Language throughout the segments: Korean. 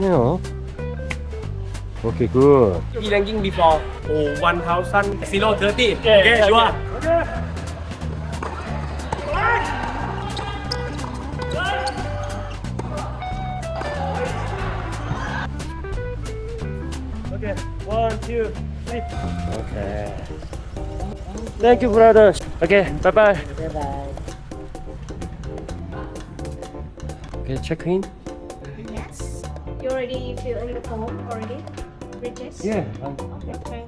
크네요. 오케이 굿. E ranking before oh 1000 zero 30 Yeah, okay yeah, sure Okay, one, two, three. 오케이. Thank you, brother. Okay, bye bye. Okay, check in. Yes. You already fill in the form already? Bridges? Yeah. Okay.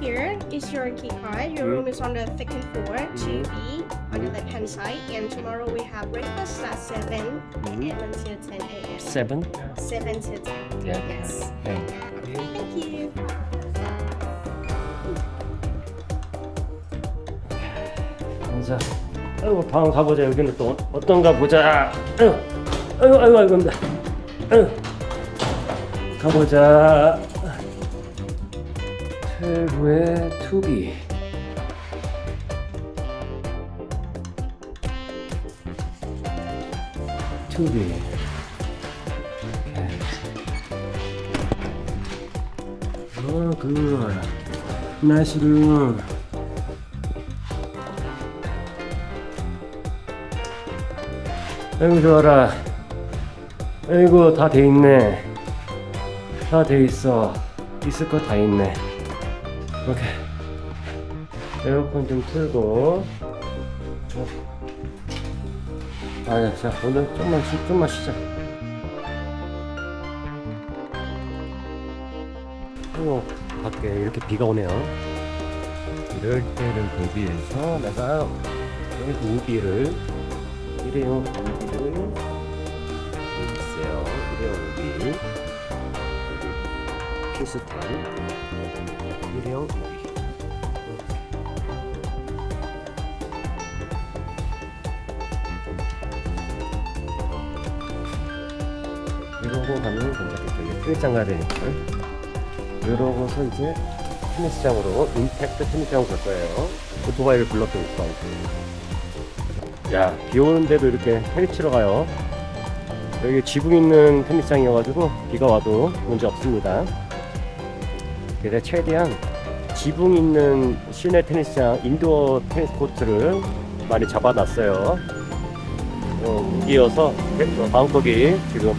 Here is your key card. Your room is on the second floor, 2B, on the left hand side. And tomorrow we have breakfast at 7 a.m. until 10 a.m. Seven. 7 to 10. Yeah. Yes. 네. Thank you. 가자. 아이고 방 가보자. 여기는 또 어떤가 보자. 아이고, 아이고, 아이고, 아이고, 아이고. 가보자. 최고의 투비. 투비. 어, 그 나이스 룸. 아이고 좋아라 아이고 다 돼 있네 다 돼 있어. 있을 거 다 있네. 오케이. 에어컨 좀 틀고. 아자 자 오늘 좀만 쉬, 좀만 쉬자. 어 밖에 이렇게 비가 오네요. 이럴 때를 대비해서 내가 여기 우비를 일회용 우비를 있어요. 일회용 우비 필수템 일회용 우비 이러고 가면 괜찮겠죠. 이게 테니스장 가야 되니까 이러고서 이제 테니스장으로 임팩트 테니스장으로 갈 거예요. 오토바이를 불렀더니 있어. 야, 비 오는데도 이렇게 테니스 치러 가요. 여기 지붕 있는 테니스장이어가지고 비가 와도 문제 없습니다. 그래서 최대한 지붕 있는 실내 테니스장, 인도어 테니스 코트를 많이 잡아놨어요. 어, 우기여서, 방콕이 지금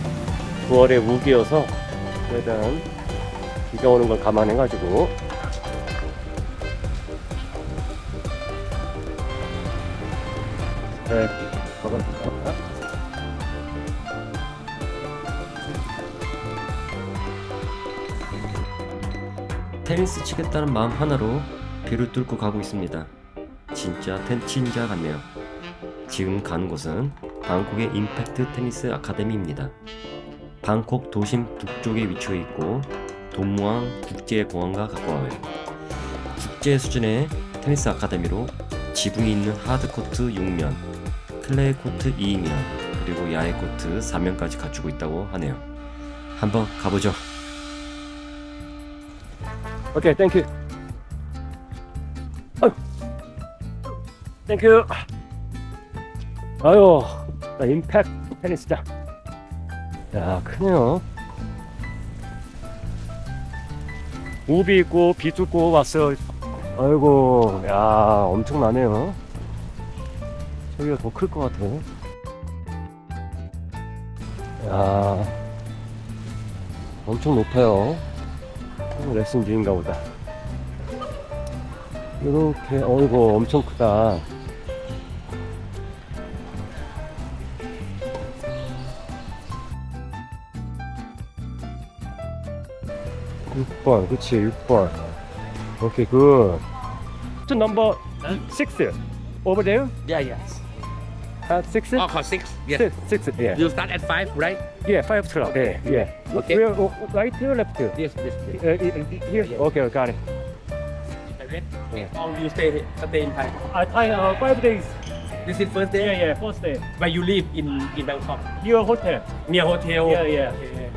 9월에 우기여서 최대한 비가 오는 걸 감안해가지고 네, 테니스 치겠다는 마음 하나로 비를 뚫고 가고 있습니다. 진짜 텐친자 같네요. 지금 가는 곳은 방콕의 임팩트 테니스 아카데미입니다. 방콕 도심 북쪽에 위치해 있고 돈무항 국제공항과 가까워요. 국제 수준의 테니스 아카데미로 지붕이 있는 하드코트 6면, 클레이 코트 2면, 그리고 야외 코트 4면까지 갖추고 있다고 하네요. 한번 가보죠. 오케이, 땡큐. 아유. 땡큐. 아유, 나 임팩트 테니스장. 야, 크네요. 우비 있고 비 뚫고 왔어요. 아이고, 야, 엄청나네요. 저기가 더 클 것 같아. 야, 엄청 높아요. 어, 레슨 중인가 보다. 이렇게, 어이구, 엄청 크다. 육번 그치, 6번. 오케이, 굿. 저 넘버 6 over there? yeah yes Uh, 6? oh for six yes 6, 6, yeah. you start at five right Yeah, 5 12. Yeah, yeah. Okay. Where, oh, right here, left here? yes yes yes Uh, here? Okay, got it. How you stay stay in Thai I Thai, uh, 5 days. this is first day Yeah, yeah, first day. where you live in in Bangkok Your hotel. near hotel Yeah, yeah.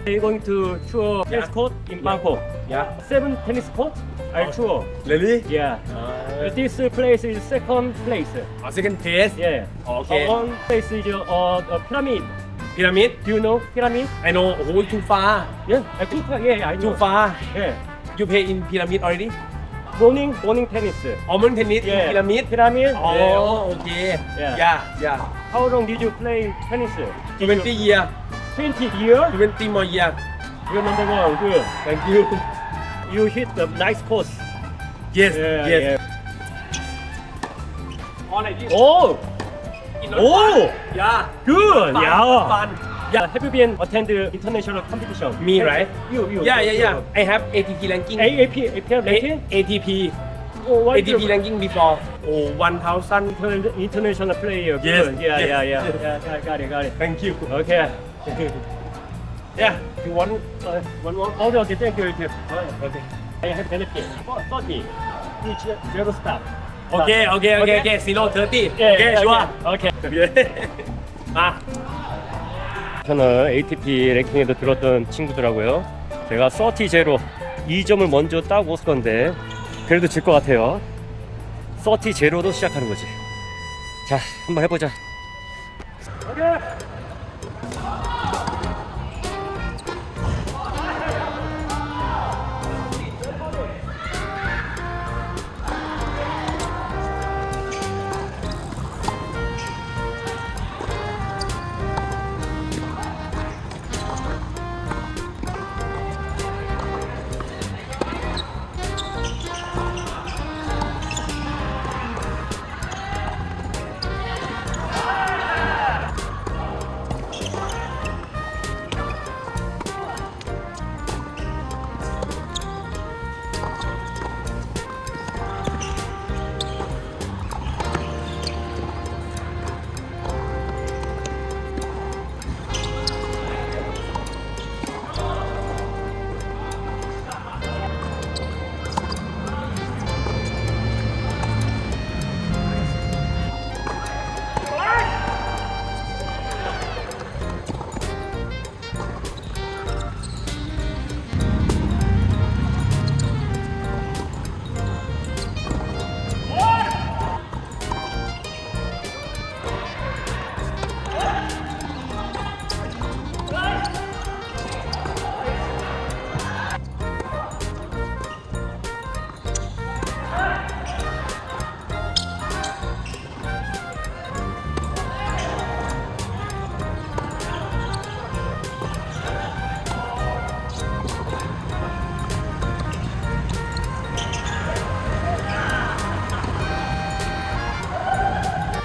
We're going to tour tennis court in Bangkok. yeah Seven tennis court. I Oh. tour. really Yeah. uh, uh, this uh, place is second place. Uh, second place? Yeah. Okay. Uh, one place is uh, the pyramid. Pyramid? Do you know pyramid? I know. Oh, too far. Yeah. Too far. yeah, I know. Too far. Yeah. You play in pyramid already? Morning, morning tennis. Oh, tennis in pyramid. Pyramid. Oh, Yeah. okay. Yeah. Yeah. yeah. How long did you play tennis? You- 20 years. 20 years. 20 more years. You're number one. Good. Thank you. You hit the nice course. Yes. Yeah, yes. yeah like this Oh, In Oh! yeah good. fun Yeah. fun Yeah. Have you been attend the international competition? Me, right? You, you. yeah yeah yeah I have ATP ranking AAP, APL ranking? ATP Oh, what ATP your- ranking before oh 1000 Inter- international player. Yes, Good. Yeah, yes, yeah, yeah, yes. yeah. Got, got it, got it. thank you Okay. yeah you want Uh, one more. Okay, okay, thank you. thank you. Okay. I have benefit. For- 40. Each zero stop. โอเคโอเคโอเคโอเค zero 30 Yeah, โอเค yeah, ชัวร์ yeah. Okay. มา 저는 ATP 랭킹에도 들었던 친구더라고요. 제가 30 제로 2점을 먼저 따고 올 건데 그래도 질 것 같아요. 30 제로로 시작하는 거지. 자, 한번 해보자.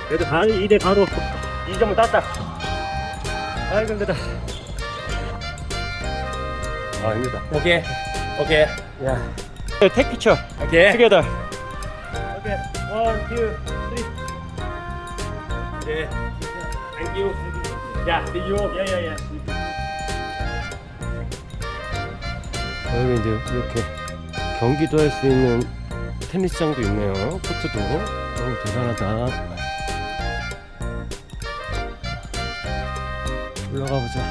그래도 가, 2대 4로 2점을 땄다. 아이, 힘들다. 아, 힘들다. 오케이. 오케이. 야. 네, take 오케이. 투게더. 오케이. 원, 투, 쓰리. 네. 땡큐. 야, 띠요. 야, 야, 야. 여기 이제 이렇게 경기도 할 수 있는 테니스장도 있네요. 코트도. 너무 대단하다. 올라가 보자.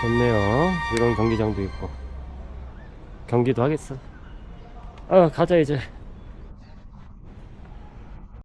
좋네요. 이런 경기장도 있고. 경기도 하겠어. 아, 가자 이제.